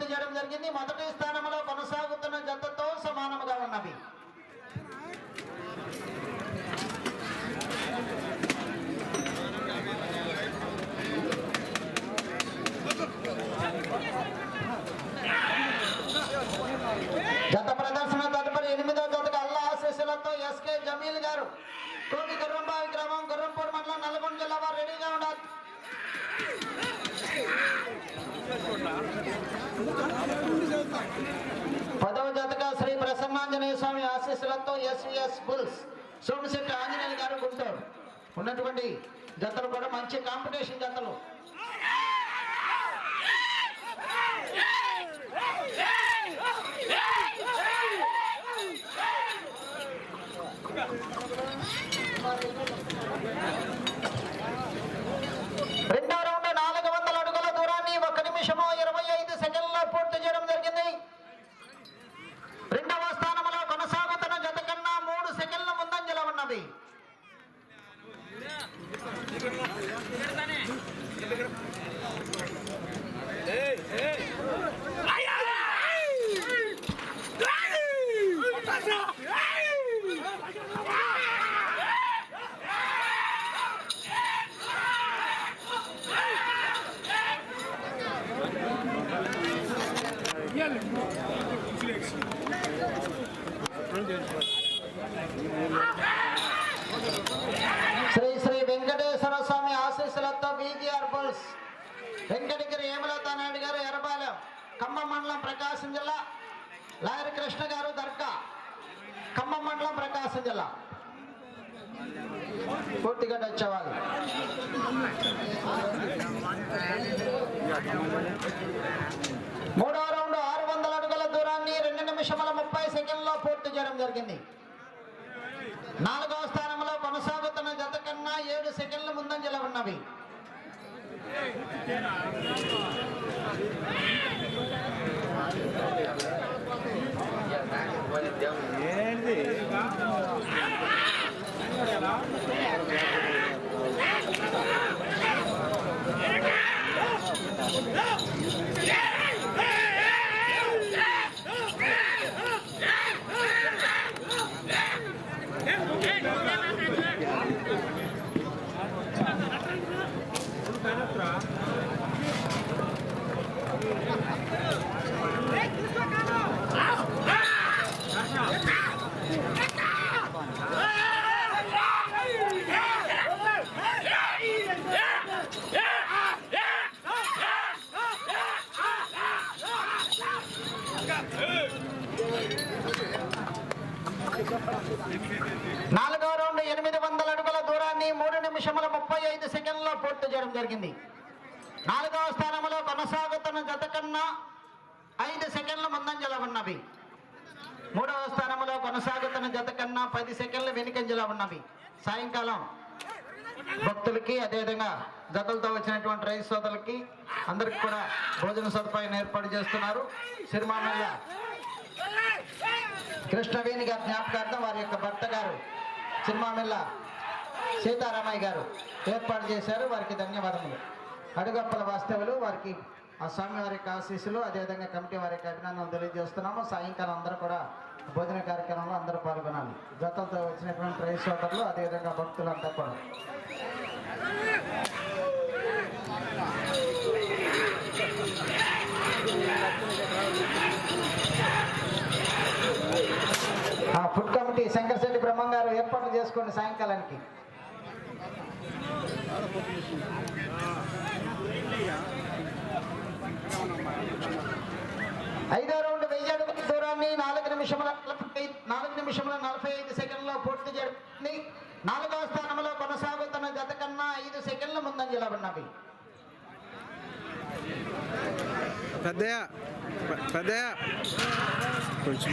పూర్తి చేయడం జరిగింది. మొదటి స్థానం ఎస్విఎస్ బుల్స్ సోమశెట్టి ఆంజనేయులు గారు గుంటారు ఉన్నటువంటి జతలు కూడా మంచి కాంపిటీషన్ జతలు Thank you రౌండ్ నాలుగు వందల అడుగుల దూరాన్ని ఒక నిమిషము ఇరవై ఐదు సెకండ్లో పూర్తి చేయడం జరిగింది రెండవ స్థానంలో కొనసాగుతున్న జత కన్నా మూడు సెకండ్ల ముందంజలో ఉన్నది శ్రీ శ్రీ వెంకటేశ్వర స్వామి ఆశీస్సులతో బీజీఆర్ బుల్స్ వెంకటగిరి హేమలతా నాయుడు గారు ఎర్రబాలెం ఖమ్మం మండలం ప్రకాశం జిల్లా లాయర్ కృష్ణ గారు దర్గా ఖమ్మం మండలం ప్రకాశం జిల్లా. పూర్తిగా వచ్చేవాళ్ళు మూడో రౌండ్ ఆరు వందల అడుగుల దూరాన్ని రెండు నిమిషముల ముప్పై సెకండ్లో పూర్తి చేయడం జరిగింది. నాలుగవ స్థానంలో కొనసాగుతున్న జత కన్నా ఏడు సెకండ్ల ముందంజల ఉన్నవి. ఏంటి నాలుగో రౌండ్ ఎనిమిది వందల అడుగుల దూరాన్ని మూడు నిమిషముల ముప్పై ఐదు సెకండ్లో పూర్తి చేయడం జరిగింది. నాలుగవ స్థానంలో కొనసాగుతున్న జత కన్నా ఐదు సెకండ్ల ముందంజల ఉన్నవి. మూడవ స్థానంలో కొనసాగుతున్న జత కన్నా పది సెకండ్ల వెనుకంజల ఉన్నవి. సాయంకాలం భక్తులకి అదేవిధంగా జతలతో వచ్చినటువంటి రైతు సోదరులకి అందరికి కూడా భోజన సదుపాయం ఏర్పాటు చేస్తున్నారు. సిరిమామల్ల కృష్ణవేణి గారి జ్ఞాపకార్థం వారి యొక్క భర్త గారు సిరిమామిల్ల సీతారామయ్య గారు ఏర్పాటు చేశారు. వారికి ధన్యవాదములు. అడుగప్పల వాస్తవులు వారికి ఆ స్వామి వారి యొక్క ఆశీస్సులు అదేవిధంగా కమిటీ వారి యొక్క అభినందనలు తెలియజేస్తున్నాము. సాయంకాలం అందరూ కూడా భోజన కార్యక్రమంలో అందరూ పాల్గొనాలి. గతంతో వచ్చినటువంటి రైస్ సోదరులు అదేవిధంగా భక్తులంతా కూడా. ఆ ఫుడ్ కమిటీ శంకర్శెట్టి బ్రహ్మం గారు ఏర్పాట్లు చేసుకోండి సాయంకాలానికి. ఐదో రౌండ్ వెయ్యి అడుగుల దూరాన్ని నాలుగు నిమిషముల నాలుగు నిమిషముల నలభై ఐదు సెకండ్లో పూర్తి చేయండి. నాలుగవ స్థానంలో కొనసాగుతున్న గత కన్నా ఐదు సెకండ్ల ముందంజలో ఉన్నవి. పెద్దయ్య పె- కొంచెం.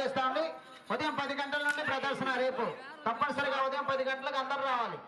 చేసుకుని ఉదయం పది గంటల నుండి ప్రదర్శన రేపు. తప్పనిసరిగా ఉదయం పది గంటలకు అందరూ రావాలి.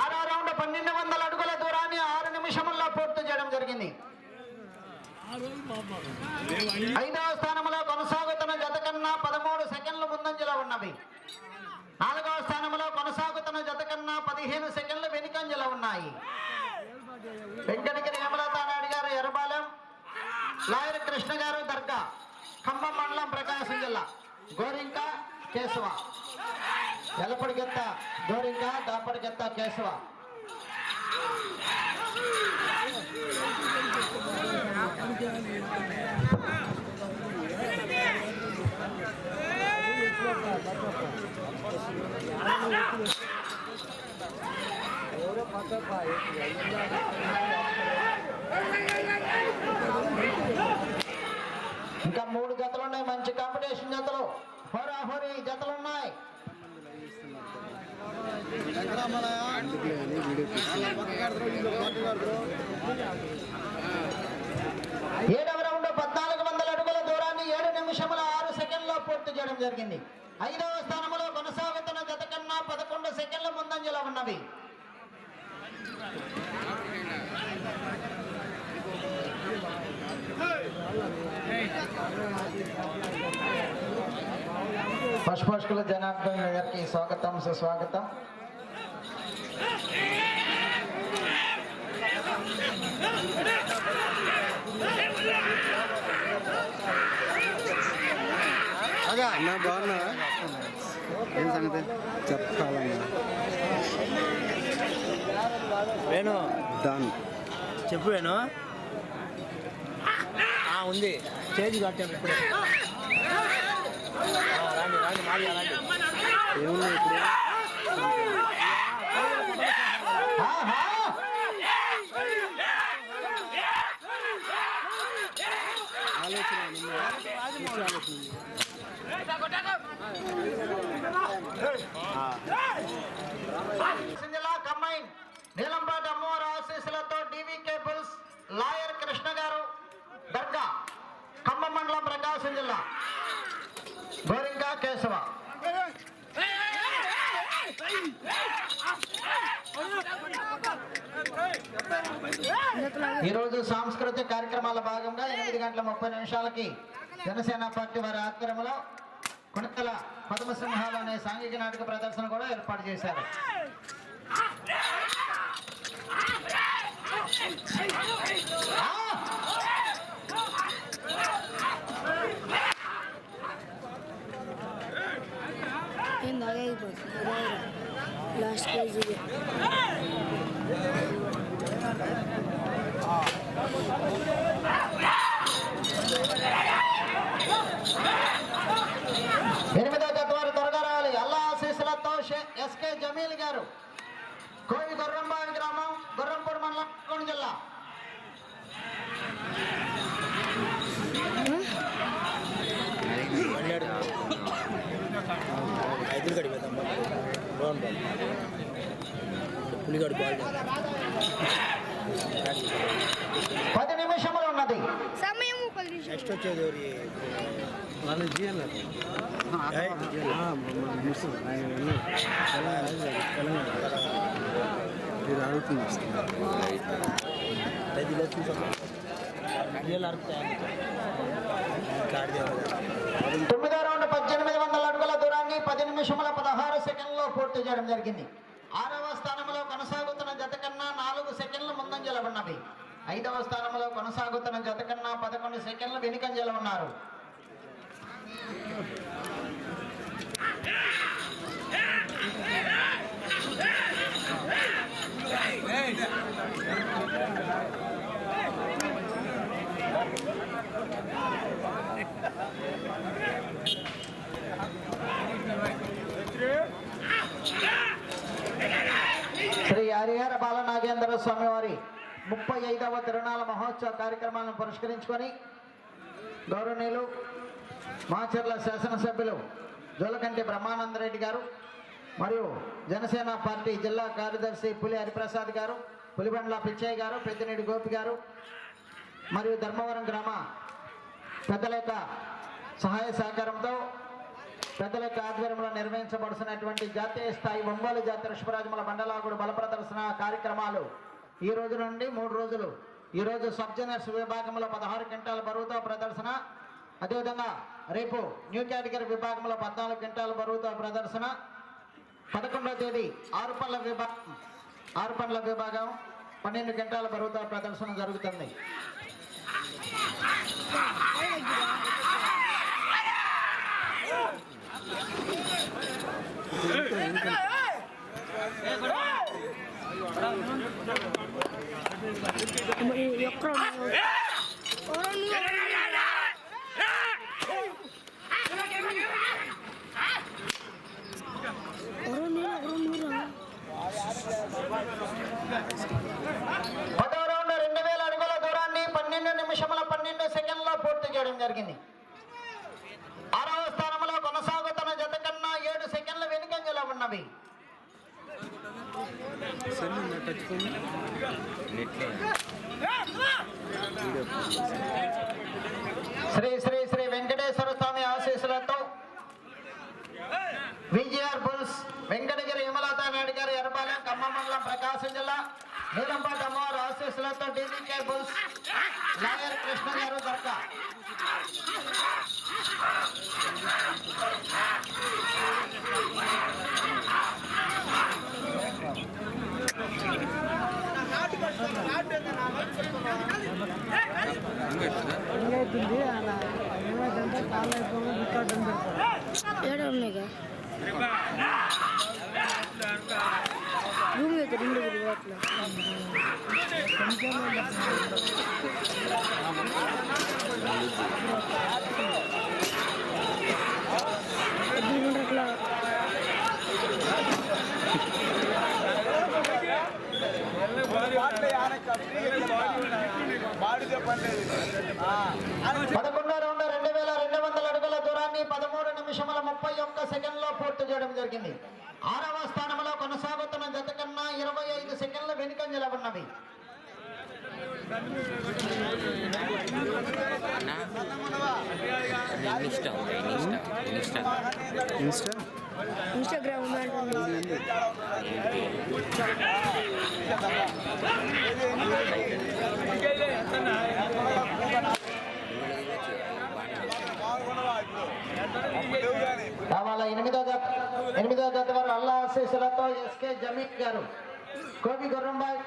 ఆరో రౌండ్ పన్నెండు వందల అడుగుల దూరాన్ని ఆరు నిమిషముల్లో పూర్తి చేయడం జరిగింది. ఐదవ స్థానంలో కొనసాగుతున్న జత కన్నా పదమూడు సెకండ్లు ముందంజలో ఉన్నవి. నాలుగవ స్థానంలో కొనసాగుతున్న జత కన్నా పదిహేను సెకండ్లు వెనుకంజలో ఉన్నాయి. వెంకటగిరి హేమలత నాయుడు గారు ఎర్రపాలెం లాయర్ కృష్ణ గారు దర్గా ఖమ్మం మండలం ప్రకాశం జిల్లా గోరింక కేశవ. ఎలపడికెత్త గోరింక దాపడికెత్త కేశవ. ఇంకా మూడు జతలు ఉన్నాయి మంచి కాంపిటీషన్ జతలు. హోరా హోరీ జతలు ఉన్నాయి ఏడవ రౌండ్ పద్నాలుగు వందల అడుగుల దూరాన్ని ఏడు నిమిషముల ఆరు సెకండ్లో పూర్తి చేయడం జరిగింది. ఐదవ స్థానంలో కొనసాగుతున్న జత కన్నా పదకొండు సెకండ్ల ముందంజలో ఉన్నవి. పశుపోషకుల జనార్దన్ గారికి స్వాగతం సుస్వాగతం. అన్నా బాగున్నావా? ఏం సంగతి? చెప్పాలన్నా. వేణు. డన్ చెప్పు వేణు. ఆ, ఉంది. స్టేజ్ కట్టాము ఇప్పుడే. రాండి రాండి మాది రాండి ఏమున్నాయి ఇప్పుడు! ఆలోచన నిన్న మంచి ఆలోచన ఉంది. ప్రకాశం జిల్లా కంబైన్ నీలంపాటి అమ్మవారి ఆశీస్సులతో డివి కేబుల్స్ లాయర్ కృష్ణ గారు దర్గా ఖమ్మం మండలం ప్రకాశం జిల్లా గోరింకా కేశవ ఈరోజు సాంస్కృతిక కార్యక్రమాల భాగంగా ఎనిమిది గంటల ముప్పై నిమిషాలకి జనసేన పార్టీ వారి ఆధ్వర్యంలో కొణితల పద్మసింహాలు అనే సాంఘిక నాటక ప్రదర్శన కూడా ఏర్పాటు చేశారు. లాస్ట్ పేజ్ ఇది ఎనిమిదో జత వారు త్వరగా రావాలి అల్లా ఆశీస్సులతో షే- ఎస్కే జమీల్ గారు కోవి గుర్రంబావి గ్రామం గుర్రంపూడి మండలం నల్గొండ జిల్లా పన్నెండు ఐదులు గడి పెద్దాం బాగుంది పులిగడు బాగుంది పది నిమిషములు ఉన్నది సమయం పది నిమిషాలు నెక్స్ట్ వచ్చేది ఎవరి జిఎల్ తొమ్మిదో రౌండ్ పద్దెనిమిది వందల అడుగుల దూరాన్ని పది నిమిషముల పదహారు సెకండ్లో పూర్తి చేయడం జరిగింది. ఆరవ స్థానంలో కొనసాగుతున్న జత కన్నా నాలుగు సెకండ్లు ముందంజల ఉన్నవి. ఐదవ స్థానంలో కొనసాగుతున్న జత కన్నా పదకొండు సెకండ్లు వెనుకంజలు ఉన్నారు. శ్రీ హరిహర బాలనాగేంద్ర స్వామి వారి ముప్పై ఐదవ తిరుణాల మహోత్సవ కార్యక్రమాలను పురస్కరించుకొని గౌరవనీయులు మాచర్ల శాసనసభ్యులు జోలకంటి బ్రహ్మానందరెడ్డి గారు మరియు జనసేన పార్టీ జిల్లా కార్యదర్శి పులి హరిప్రసాద్ గారు పులిబండ్ల పిచ్చయ్య గారు పెద్దినేడి గోపి గారు మరియు ధర్మవరం గ్రామ పెద్దల యొక్క సహాయ సహకారంతో పెద్దల యొక్క ఆధ్వర్యంలో నిర్వహించబడుతున్నటువంటి జాతీయ స్థాయి ఒంగోలు జాతీయ ఋషభరాజముల మండలాగుడు బల ప్రదర్శన కార్యక్రమాలు ఈ రోజు నుండి మూడు రోజులు. ఈరోజు రోజు సబ్ విభాగంలో పదహారు క్వింటాల బరువుతో ప్రదర్శన. అదేవిధంగా రేపు న్యూ కేటగిరీ విభాగంలో పద్నాలుగు క్వింటాల బరువుతో ప్రదర్శన. పదకొండవ తేదీ ఆరు పళ్ళ విభాగం ఆరు పండ్ల విభాగం పన్నెండు గంటల బరువుతో ప్రదర్శన జరుగుతుంది. umuiyak ka. Ah! జిల్లా నీలంపాటి అమ్మవారి ఆశీస్సులతో డీజీకే బుల్స్ లాయర్ కృష్ణ గారు దొరక ఏమవుతుంది అలా ఏమైందంటే కాళ్ళు అయిపోయి రికార్డు అని పెడతారు ఏడా ఉన్నాయిగా రూమ్ అయితే రెండు అట్లా అట్లా దూరాన్ని పదమూడు నిమిషముల ముప్పై ఒక్క సెకండ్లో పూర్తి చేయడం జరిగింది. ఆరవ స్థానంలో కొనసాగుతున్న జత కన్నా ఇరవై ఐదు సెకండ్ల వెనుకంజల ఉన్నవి. ఇన్స్టాగ్రామ్ వాళ్ళ ఎనిమిదో జత ఎనిమిదో జత వారు అల్లా ఆశీస్సులతో ఎస్కే జమీన్ గారు. కోవి గుర్రంబాయ్.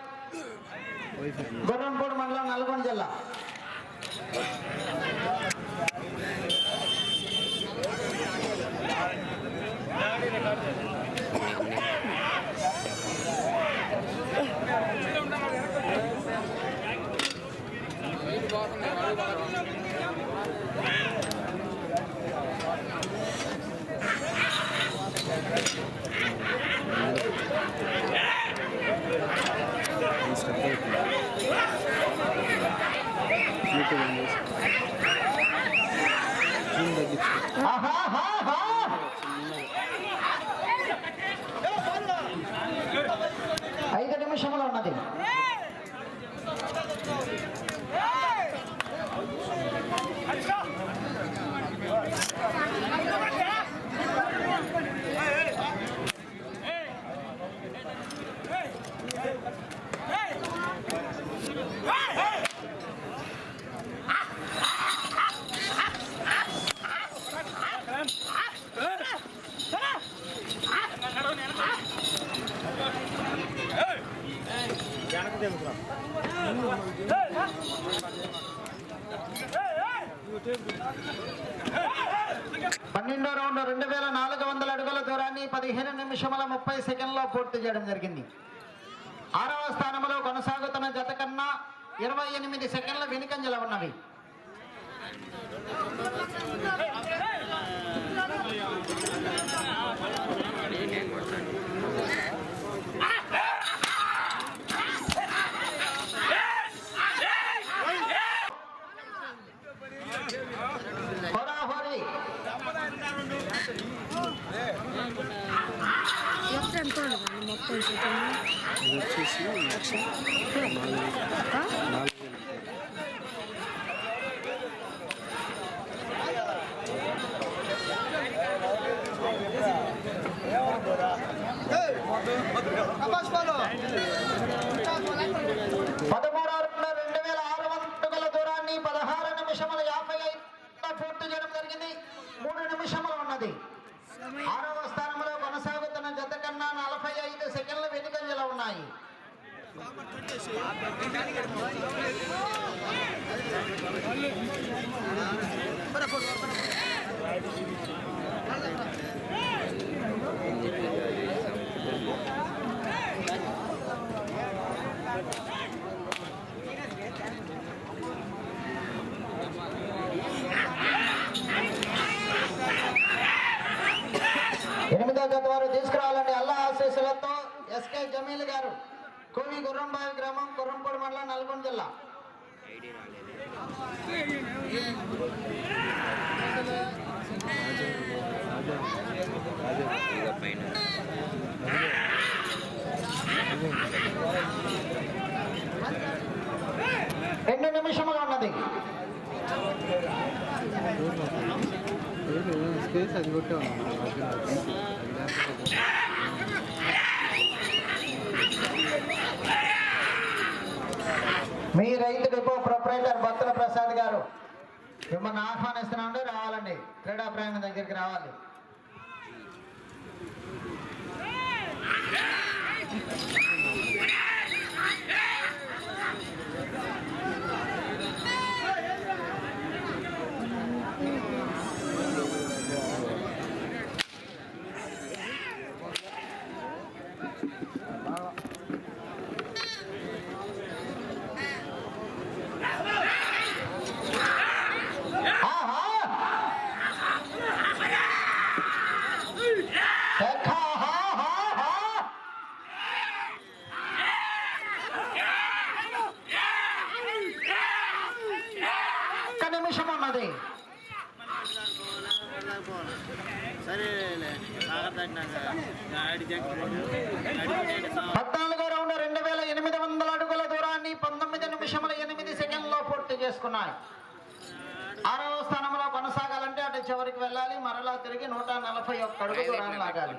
గుర్రంపూడి మండలం నల్గొండ జిల్లా. ఇన్స్టా అవుతుంది యూట్యూబ్ ఆన్ చేసి జూమ్ తగ్గించు ఆహాహాహా! ఐదు నిమిషములు ఉన్నది పన్నెండో రౌండ్ రెండు వేల నాలుగు వందల అడుగుల దూరాన్ని పదిహేను నిమిషముల ముప్పై సెకండ్లో పూర్తి చేయడం జరిగింది. ఆరవ స్థానంలో కొనసాగుతున్న జత కన్నా ఇరవై ఎనిమిది సెకండ్ల వెనుకంజల ఉన్నవి. ముప్పై సెకండ్ ఇది వచ్చేసి లక్ష ఆ? నాలుగు వేలు పదమూడవ రౌండ్లో రెండు వేల ఆరు వందల దూరాన్ని పదహారు నిమిషముల యాభై ఐదు పూర్తి చేయడం జరిగింది మూడు నిమిషములు ఉన్నది ఆరవ స్థానంలో కొనసాగుతున్న జత కన్నా నలభై ఐదు సెకండ్ల వెనుకంజలో ఉన్నాయి ఎనిమిదో జత వారు తీసుకురావాలండి అల్లా ఆశీస్సులతో ఎస్కే జమీల్ గారు కోవి గుర్రంబావి గ్రామం గుర్రంపూడి మండలం నల్గొండ జిల్లా ఇక పైన రెండు నిమిషములు ఉన్నది స్పేస్ అది కొట్టే మీ రైతు డిపో ప్రొపరేటర్ భక్తుల ప్రసాద్ గారు మిమ్మల్ని ఆహ్వానిస్తున్నామండి రావాలండి క్రీడా ప్రయాణం దగ్గరికి రావాలి Yeah! ఎక్కా, హా, హా, హా! ఒక్క నిమిషం ఉన్నది పద్నాలుగో రౌండ్ రెండు వేల ఎనిమిది వందల అడుగుల దూరాన్ని పంతొమ్మిది నిమిషముల ఎనిమిది సెకండ్లో పూర్తి చేసుకున్నాయి. ఆరవ స్థానంలో కొనసాగాలంటే అటు చివరికి వెళ్ళాలి మరలా తిరిగి నూట నలభై ఒక్క అడుగు దూరాన్ని లాగాలి.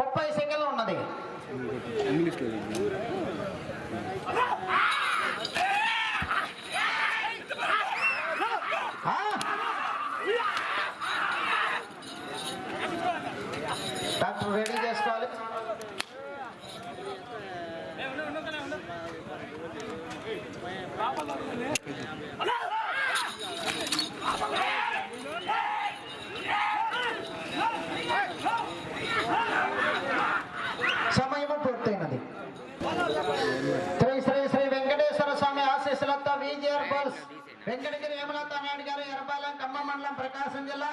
ముప్పై సెకండ్లు ఉన్నది ఇంగ్లీష్లో ఆ? డాక్టర్ రెడీ చేసుకోవాలి సమయము పూర్తయినది శ్రీ శ్రీ శ్రీ వెంకటేశ్వర స్వామి ఆశీస్సులతో విజిఆర్ బల్స్ వెంకటగిరి హేమలత నాయుడు గారు ఎర్రపాలెం ఖమ్మం మండలం ప్రకాశం జిల్లా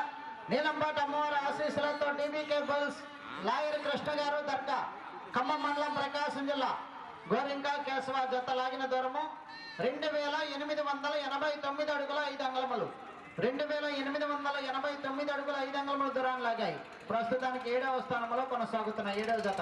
నీలంపాటి అమ్మవారి ఆశీస్సులతో టీవీకే బల్స్ లాయర్ కృష్ణ గారు దర్గా ఖమ్మం మండలం ప్రకాశం జిల్లా గోరింక కేశవ జత లాగిన దూరము రెండు వేల ఎనిమిది వందల ఎనభై తొమ్మిది అడుగుల ఐదు అంగళములు. రెండు వేల ఎనిమిది వందల ఎనభై తొమ్మిది అడుగుల ఐదు అంగళముల దూరాన్ని లాగాయి. ప్రస్తుతానికి ఏడవ స్థానంలో కొనసాగుతున్న ఏడవ జత.